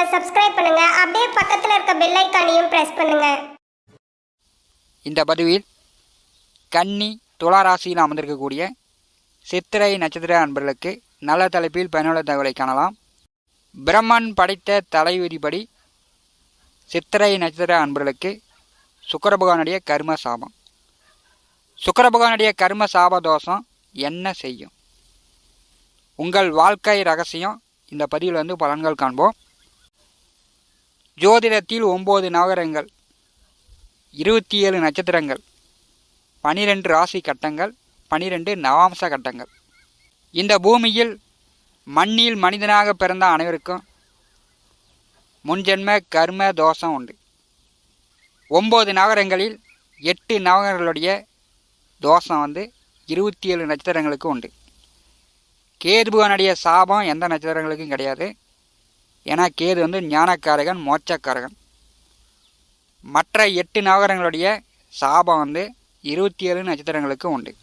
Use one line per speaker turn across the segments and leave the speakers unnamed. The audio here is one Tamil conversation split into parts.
சேனலை சப்ஸ்கிரைப் பண்ணுங்க. அப்படியே பக்கத்தில் இருக்க பெல் ஐக்கானையும் பிரஸ் பண்ணுங்க.
இந்த பதிவில் கன்னி துலா ராசியில் அமர்ந்திருக்கக்கூடிய சித்திரை நட்சத்திர அன்பர்களுக்கு நல்ல தலைப்பில் பயனுள்ள தகவலை காணலாம். பிரம்மன் படைத்த தலைவிதிப்படி சித்திரை நட்சத்திர அன்பர்களுக்கு சுக்கிர பகவானுடைய கர்ம சாபம். சுக்கிர பகவானுடைய கர்ம சாப தோஷம் என்ன செய்யும்? உங்கள் வாழ்க்கை ரகசியம் இந்த பதிவில் வந்து பலன்கள் காண்போம். ஜோதிடத்தில் ஒம்பது நகரங்கள் இருபத்தி ஏழு நட்சத்திரங்கள் பனிரெண்டு ராசி கட்டங்கள் பனிரெண்டு நவாம்ச கட்டங்கள். இந்த பூமியில் மண்ணில் மனிதனாக பிறந்த அனைவருக்கும் முன்ஜென்ம கர்ம தோஷம் உண்டு. ஒம்பது நகரங்களில் எட்டு நவகரங்களுடைய தோஷம் வந்து இருபத்தி ஏழு நட்சத்திரங்களுக்கு உண்டு. கேதுபவனுடைய சாபம் எந்த நட்சத்திரங்களுக்கும் கிடையாது. ஏன்னா கேது வந்து ஞானக்காரகன் மோட்சக்காரகன். மற்ற எட்டு நவகரங்களுடைய சாபம் வந்து இருபத்தி ஏழு நட்சத்திரங்களுக்கு உண்டு.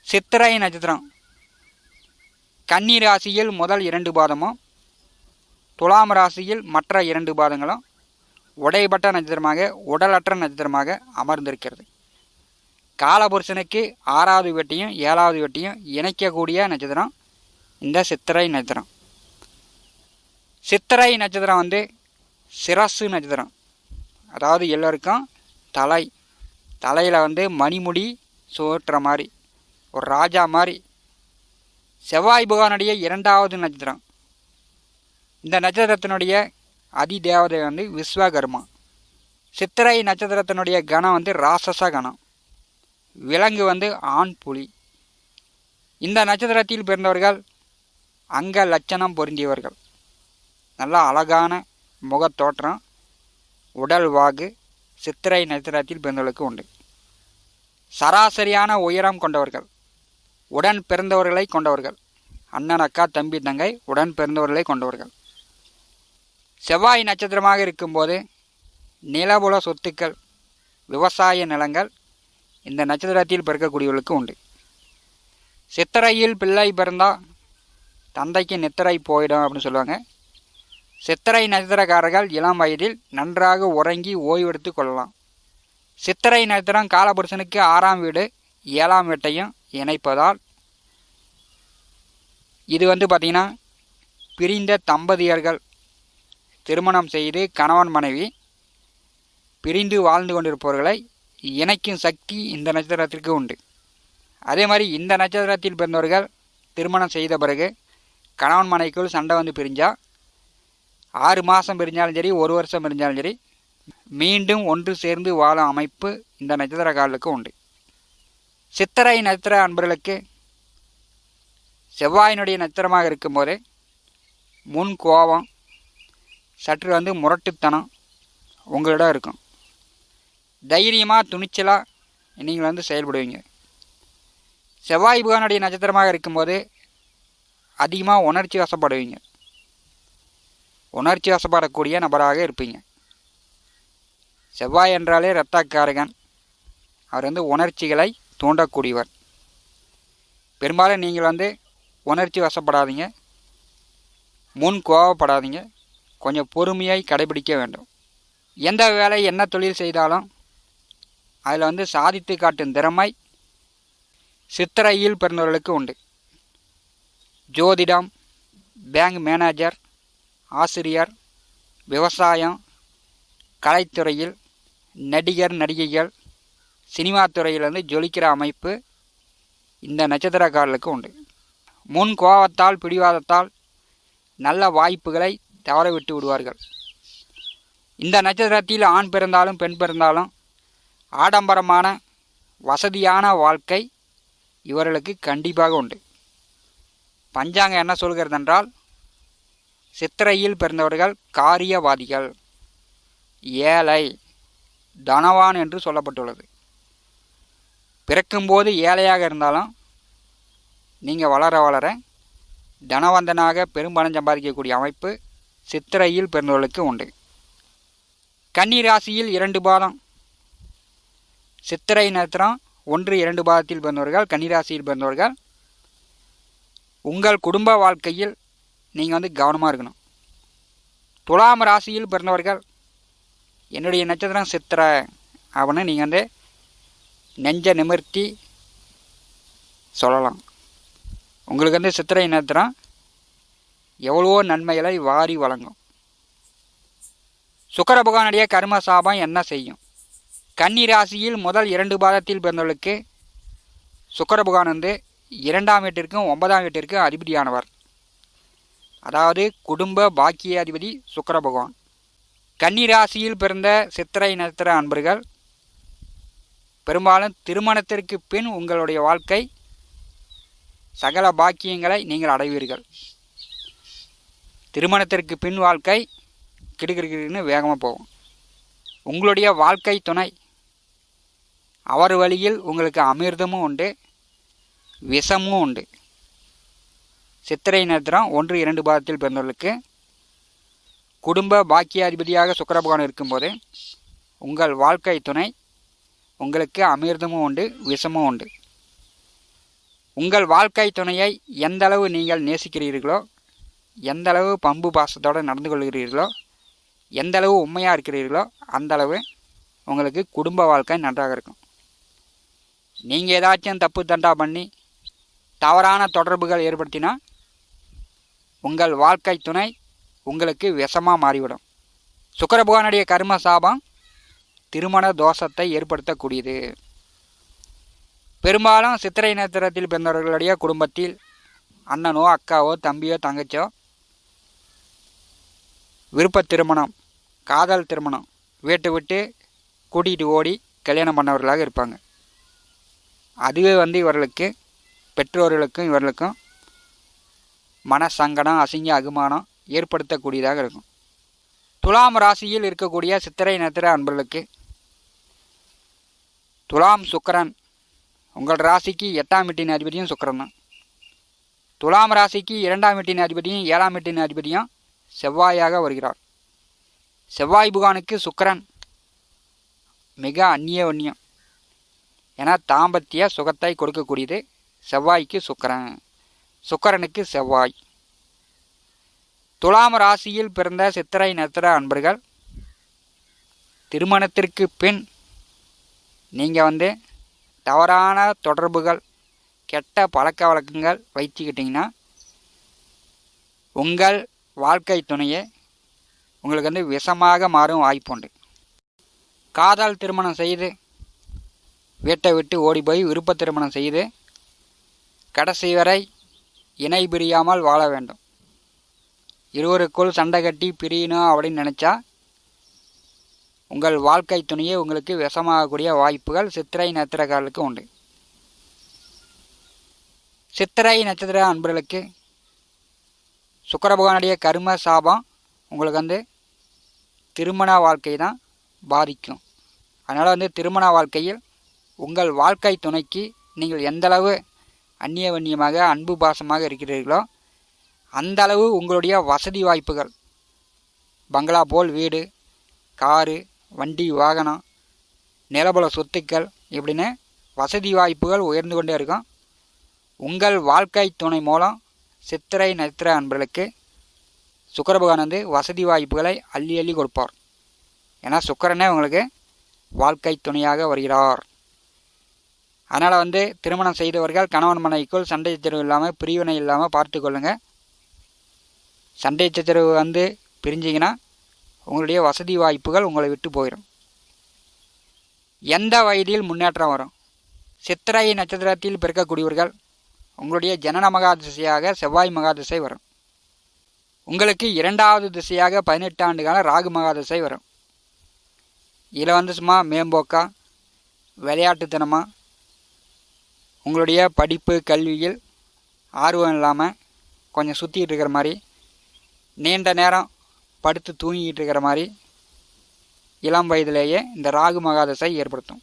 சித்திரை நட்சத்திரம். கன்னி ராசியில் முதல் இரண்டு பாதமும் துலாம் ராசியில் மற்ற இரண்டு பாதங்களும் உடைபட்ட நட்சத்திரமாக உடலற்ற நட்சத்திரமாக அமர்ந்திருக்கிறது. காலபுருஷனுக்கு ஆறாவது வெட்டியும் ஏழாவது வெட்டியும் இணைக்கக்கூடிய நட்சத்திரம் இந்த சித்திரை நட்சத்திரம். சித்திரை நட்சத்திரம் வந்து சிரசு நட்சத்திரம். அதாவது எல்லோருக்கும் தலை. தலையில் வந்து மணிமுடி சோற்ற மாதிரி ஒரு ராஜா மாதிரி. செவ்வாய் பகவானுடைய இரண்டாவது நட்சத்திரம். இந்த நட்சத்திரத்தினுடைய அதிதேவதை வந்து விஸ்வகர்மா. சித்திரை நட்சத்திரத்தினுடைய கணம் வந்து ராசச கணம். விலங்கு வந்து ஆண் புலி. இந்த நட்சத்திரத்தில் பிறந்தவர்கள் அங்க லட்சணம் பொருந்தியவர்கள். நல்லா அழகான முகத்தோற்றம் உடல் வாகு சித்திரை நட்சத்திரத்தில் பிறந்தவர்களுக்கு உண்டு. சராசரியான உயரம் கொண்டவர்கள் உடன் பிறந்தவர்களை கொண்டவர்கள் அண்ணன் அக்கா தம்பி தங்கை உடன் பிறந்தவர்களை கொண்டவர்கள். செவ்வாய் நட்சத்திரமாக இருக்கும்போது நிலபுல சொத்துக்கள் விவசாய நிலங்கள் இந்த நட்சத்திரத்தில் பிறக்கக்கூடியவர்களுக்கு உண்டு. சித்திரையில் பிள்ளை பிறந்தால் தந்தைக்கு நித்திரை போயிடும் அப்படின்னு சொல்லுவாங்க. சித்திரை நட்சத்திரக்காரர்கள் இளம் வயதில் நன்றாக உறங்கி ஓய்வெடுத்து கொள்ளலாம். சித்திரை நட்சத்திரம் காலபுருஷனுக்கு ஆறாம் வீடு ஏழாம் வீட்டையும் இணைப்பதால் இது வந்து பார்த்திங்கன்னா பிரிந்த தம்பதியர்கள் திருமணம் செய்து கணவன் மனைவி பிரிந்து வாழ்ந்து கொண்டிருப்பவர்களை இணைக்கும் சக்தி இந்த நட்சத்திரத்திற்கு உண்டு. அதே மாதிரி இந்த நட்சத்திரத்தில் பிறந்தவர்கள் திருமணம் செய்த பிறகு கணவன் மனைக்குள் சண்டை வந்து பிரிஞ்சால் ஆறு மாதம் பிரிஞ்சாலும் சரி ஒரு வருஷம் பிரிஞ்சாலும் சரி மீண்டும் ஒன்று சேர்ந்து வாழும் அமைப்பு இந்த நட்சத்திர காலுக்கு உண்டு. சித்திரை நட்சத்திர அன்பர்களுக்கு செவ்வாயினுடைய நட்சத்திரமாக இருக்கும்போது முன் கோபம் சற்று வந்து முரட்டுத்தனம் உங்களிடம் இருக்கும். தைரியமாக துணிச்சலாக நீங்கள் வந்து செயல்படுவீங்க. செவ்வாய் புகானுடைய நட்சத்திரமாக இருக்கும்போது அதிகமாக உணர்ச்சி வசப்படுவீங்க. உணர்ச்சி வசப்படக்கூடிய நபராக இருப்பீங்க. செவ்வாய் என்றாலே இரத்தக்காரகன். அவர் வந்து உணர்ச்சிகளை தூண்டக்கூடியவர். பெரும்பாலும் நீங்கள் வந்து உணர்ச்சி வசப்படாதீங்க. முன் கோவப்படாதீங்க. கொஞ்சம் பொறுமையை கடைபிடிக்க வேண்டும். எந்த வேலை என்ன தொழில் செய்தாலும் அதில் வந்து சாதித்து காட்டும் திறமை சித்திரையில் பிறந்தவர்களுக்கு உண்டு. ஜோதிடம் பேங்க் மேனேஜர் ஆசிரியர் விவசாயம் கலைத்துறையில் நடிகர் நடிகைகள் சினிமா துறையிலிருந்து ஜொலிக்கிற அமைப்பு இந்த நட்சத்திரக்காரர்களுக்கு உண்டு. முன் கோபத்தால் பிடிவாதத்தால் நல்ல வாய்ப்புகளை தவற விட்டு விடுவார்கள். இந்த நட்சத்திரத்தில் ஆண் பிறந்தாலும் பெண் பிறந்தாலும் ஆடம்பரமான வசதியான வாழ்க்கை இவர்களுக்கு கண்டிப்பாக உண்டு. பஞ்சாங்கம் என்ன சொல்கிறது என்றால் சித்திரையில் பிறந்தவர்கள் காரியவாதிகள். ஏழை தனவான் என்று சொல்லப்பட்டுள்ளது. பிறக்கும்போது ஏழையாக இருந்தாலும் நீங்கள் வளர வளர தனவந்தனாக பெரும்பணம் சம்பாதிக்கக்கூடிய அமைப்பு சித்திரையில் பிறந்தவர்களுக்கு உண்டு. கன்னி ராசியில் இரண்டு பாதம். சித்திரை நத்திரம் ஒன்று இரண்டு பாதத்தில் பிறந்தவர்கள் கன்னிராசியில் பிறந்தவர்கள். உங்கள் குடும்ப வாழ்க்கையில் நீங்கள் வந்து கவனமாக இருக்கணும். துலாம் ராசியில் பிறந்தவர்கள் என்னுடைய நட்சத்திரம் சித்திரை அவனை நீங்கள் வந்து நெஞ்ச நிமிர்த்தி சொல்லலாம். உங்களுக்கு வந்து சித்திரை நட்சத்திரம் எவ்வளவோ நன்மைகளை வாரி வழங்கும். சுக்கர பகவானுடைய கர்ம சாபம் என்ன செய்யும்? கன்னி ராசியில் முதல் இரண்டு பாதத்தில் பிறந்தவர்களுக்கு சுக்கர பகவான் வந்து இரண்டாம் வீட்டிற்கும் ஒன்பதாம் வீட்டிற்கும் அதிபதியானவர். அதாவது குடும்ப பாக்கிய அதிபதி சுக்கர பகவான். கன்னி ராசியில் பிறந்த சித்திரை நட்சத்திர அன்பர்கள் பெரும்பாலும் திருமணத்திற்கு பின் உங்களுடைய வாழ்க்கை சகல பாக்கியங்களை நீங்கள் அடைவீர்கள். திருமணத்திற்கு பின் வாழ்க்கை கிடுகிடுன்னு வேகமாக போகும். உங்களுடைய வாழ்க்கை துணை. அவர் வழியில் உங்களுக்கு அமிர்தமும் உண்டு விஷமும் உண்டு. சித்திரை நட்சத்திரம் ஒன்று இரண்டு பாதத்தில் பிறந்தவர்களுக்கு குடும்ப பாக்கியாதிபதியாக சுக்கரபகவான் இருக்கும்போது உங்கள் வாழ்க்கை துணை உங்களுக்கு அமிர்தமும் உண்டு விஷமும் உண்டு. உங்கள் வாழ்க்கை துணையை எந்த அளவு நீங்கள் நேசிக்கிறீர்களோ எந்த அளவு பம்பு பாசத்தோடு நடந்து கொள்கிறீர்களோ எந்த அளவு உண்மையாக இருக்கிறீர்களோ அந்த அளவு உங்களுக்கு குடும்ப வாழ்க்கை நன்றாக இருக்கும். நீங்கள் ஏதாச்சும் தப்பு தண்டா பண்ணி தவறான தொடர்புகள் ஏற்படுத்தினா உங்கள் வாழ்க்கை துணை உங்களுக்கு விஷமாக மாறிவிடும். சுக்கர பகவானுடைய கர்ம சாபம் திருமண தோஷத்தை ஏற்படுத்தக்கூடியது. பெரும்பாலும் சித்திரை நட்சத்திரத்தில் பிறந்தவர்களுடைய குடும்பத்தில் அண்ணனோ அக்காவோ தம்பியோ தங்கச்சோ விருப்ப திருமணம் காதல் திருமணம் வீட்டை விட்டு கூட்டிகிட்டு ஓடி கல்யாணம் பண்ணவர்களாக இருப்பாங்க. அதுவே வந்து இவர்களுக்கு பெற்றோர்களுக்கும் இவர்களுக்கும் மன சங்கடம் அசிங்க அகுமானம் ஏற்படுத்தக்கூடியதாக இருக்கும். துலாம் ராசியில் இருக்கக்கூடிய சித்திரை நத்திர அன்பர்களுக்கு துலாம் சுக்கரன் உங்கள் ராசிக்கு எட்டாம் வீட்டின் அதிபதியும் சுக்கரன் தான். துலாம் ராசிக்கு இரண்டாம் வீட்டின் அதிபதியும் ஏழாம் வீட்டின் அதிபதியும் செவ்வாயாக வருகிறார். செவ்வாய் புகானுக்கு சுக்கரன் மிக அந்நிய வன்னியம். ஏன்னா தாம்பத்திய சுகத்தை கொடுக்கக்கூடியது செவ்வாய்க்கு சுக்கரன். சுக்கரனுக்கு செவ்வாய். துலாம் ராசியில் பிறந்த சித்திரை நத்திர அன்பர்கள் திருமணத்திற்கு பின் நீங்கள் வந்து தவறான தொடர்புகள் கெட்ட பழக்க வழக்கங்கள் வைத்துக்கிட்டிங்கன்னா உங்கள் வாழ்க்கை துணையை உங்களுக்கு வந்து விஷமாக மாறும் வாய்ப்புண்டு காதல் திருமணம் செய்து வீட்டை விட்டு ஓடி போய் விருப்ப திருமணம் செய்து கடைசி வரை இணை பிரியாமல் வாழ வேண்டும். இருவருக்குள் சண்டை கட்டி பிரியணும் அப்படின்னு நினச்சா உங்கள் வாழ்க்கை துணையே உங்களுக்கு விஷமாகக்கூடிய வாய்ப்புகள் சித்திரை நட்சத்திரக்காரர்களுக்கு உண்டு. சித்திரை நட்சத்திர அன்பர்களுக்கு சுக்கரபகவானுடைய கரும சாபம் உங்களுக்கு வந்து திருமண வாழ்க்கை தான் பாதிக்கும். அதனால் வந்து திருமண வாழ்க்கையில் உங்கள் வாழ்க்கை துணைக்கு நீங்கள் எந்தளவு அந்நிய வன்னியமாக அன்பு பாசமாக இருக்கிறீர்களோ அந்த அளவு உங்களுடைய வசதி வாய்ப்புகள். பங்களா போல் வீடு காரு வண்டி வாகனம் நிலபல சொத்துக்கள் இப்படின்னு வசதி வாய்ப்புகள் உயர்ந்து கொண்டே இருக்கும். உங்கள் வாழ்க்கை துணை மூலம் சித்திரை நத்திர அன்பர்களுக்கு சுக்கர பகவான் வந்து வசதி வாய்ப்புகளை அள்ளி அள்ளி கொடுப்பார். ஏன்னா சுக்கரனே உங்களுக்கு வாழ்க்கை துணையாக வருகிறார். அதனால் வந்து திருமணம் செய்தவர்கள் கணவன் மனைவிக்குள் சண்டை சச்சரவு இல்லாமல் பிரிவினை இல்லாமல் பார்த்து கொள்ளுங்கள் சண்டை சச்சரவு வந்து பிரிஞ்சிங்கன்னா உங்களுடைய வசதி வாய்ப்புகள் உங்களை விட்டு போயிடும் எந்த வயதில் முன்னேற்றம் வரும்? சித்திரை நட்சத்திரத்தில் பிறக்கக்கூடியவர்கள் உங்களுடைய ஜனன மகாதிசையாக செவ்வாய் மகாதிசை வரும். உங்களுக்கு இரண்டாவது திசையாக பதினெட்டு ஆண்டு ராகு மகாதிசை வரும். இதில் வந்து சும்மா மேம்போக்கா விளையாட்டுத்தனமாக உங்களுடைய படிப்பு கல்வியில் ஆர்வம் இல்லாமல் கொஞ்சம் சுற்றிக்கிட்டு இருக்கிற மாதிரி நீண்ட நேரம் படுத்து தூங்கிக்கிட்டு இருக்கிற மாதிரி இளம் வயதிலேயே இந்த ராகு மகாதசை ஏற்படுத்தும்.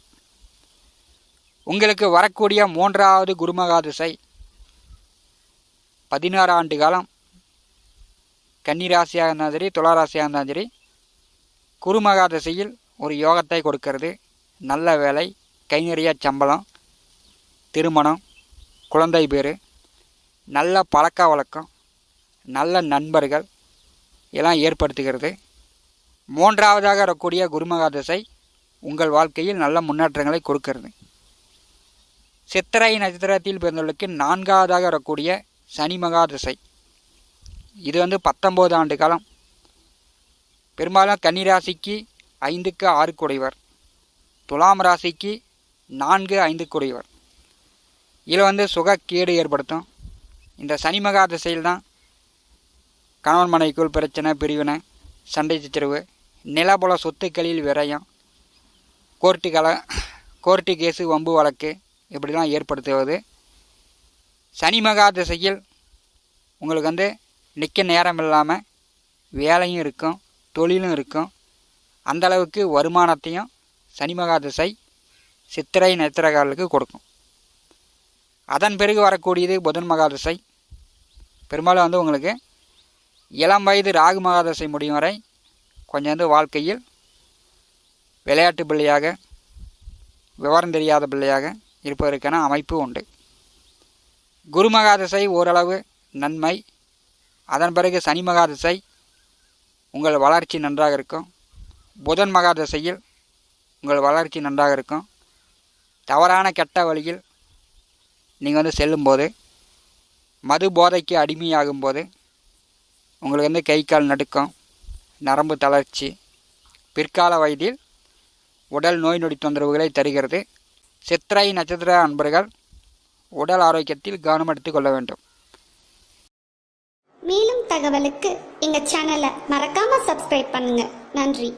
உங்களுக்கு வரக்கூடிய மூன்றாவது குருமகாதசை பதினாறு ஆண்டு காலம். கன்னிராசியாக இருந்தாலும் சரி துளாராசியாக இருந்தாலும் சரி குருமகாதசையில் ஒரு யோகத்தை கொடுக்கிறது. நல்ல வேலை கை நிறைய சம்பளம் திருமணம் குழந்தை பேர் நல்ல பழக்க வழக்கம் நல்ல நண்பர்கள் எல்லாம் ஏற்படுத்துகிறது. மூன்றாவதாக வரக்கூடிய குருமகா திசை உங்கள் வாழ்க்கையில் நல்ல முன்னேற்றங்களை கொடுக்கிறது. சித்திரை நட்சத்திரத்தில் பிறந்தவர்களுக்கு நான்காவதாக வரக்கூடிய சனி மகா திசை இது வந்து பத்தொம்போது ஆண்டு காலம். பெரும்பாலும் கன்னிராசிக்கு ஐந்துக்கு ஆறு குடைவர் துலாம் ராசிக்கு நான்கு ஐந்து குடைவர் இதில் வந்து சுகக்கேடு ஏற்படுத்தும். இந்த சனி மகா திசையில் தான் கணவன் மனைவிக்குள் பிரச்சனை பிரிவினை சண்டை சச்சரவு நிலபுல சொத்துக்களில் விரயம் கோர்ட்டு கல கோர்ட்டு கேஸு வம்பு வழக்கு இப்படிலாம் ஏற்படுத்துவது. சனி மகா திசையில் உங்களுக்கு வந்து நிற்க நேரம் இல்லாமல் வேலையும் இருக்கும் தொழிலும் இருக்கும். அந்தளவுக்கு வருமானத்தையும் சனி மகா திசை சித்திரை நட்சத்திரக்காரர்களுக்கு கொடுக்கும். அதன் பிறகு வரக்கூடியது புதன் மகாதசை. பெரும்பாலும் வந்து உங்களுக்கு இளம் வயது ராகு மகாதசை முடியும் வரை கொஞ்சம் வந்து வாழ்க்கையில் விளையாட்டு பிள்ளையாக விவரம் தெரியாத பிள்ளையாக இருப்பதற்கான அமைப்பு உண்டு. குரு மகாதசை ஓரளவு நன்மை. அதன் பிறகு சனி மகாதசை உங்கள் வளர்ச்சி நன்றாக இருக்கும். புதன் மகாதசையில் உங்கள் வளர்ச்சி நன்றாக இருக்கும். தவறான கெட்ட வழியில் நீங்கள் வந்து செல்லும்போது மது போதைக்கு அடிமையாகும்போது உங்களுக்கு வந்து கை கால் நடுக்கம் நரம்பு தளர்ச்சி பிற்கால வயதில் உடல் நோய் நொடி தொந்தரவுகளை தருகிறது. சித்திரை நட்சத்திர அன்பர்கள் உடல் ஆரோக்கியத்தில் கவனம் எடுத்துக் கொள்ள வேண்டும்.
மேலும் தகவலுக்கு எங்கள் சேனலை மறக்காம சப்ஸ்கிரைப் பண்ணுங்க. நன்றி.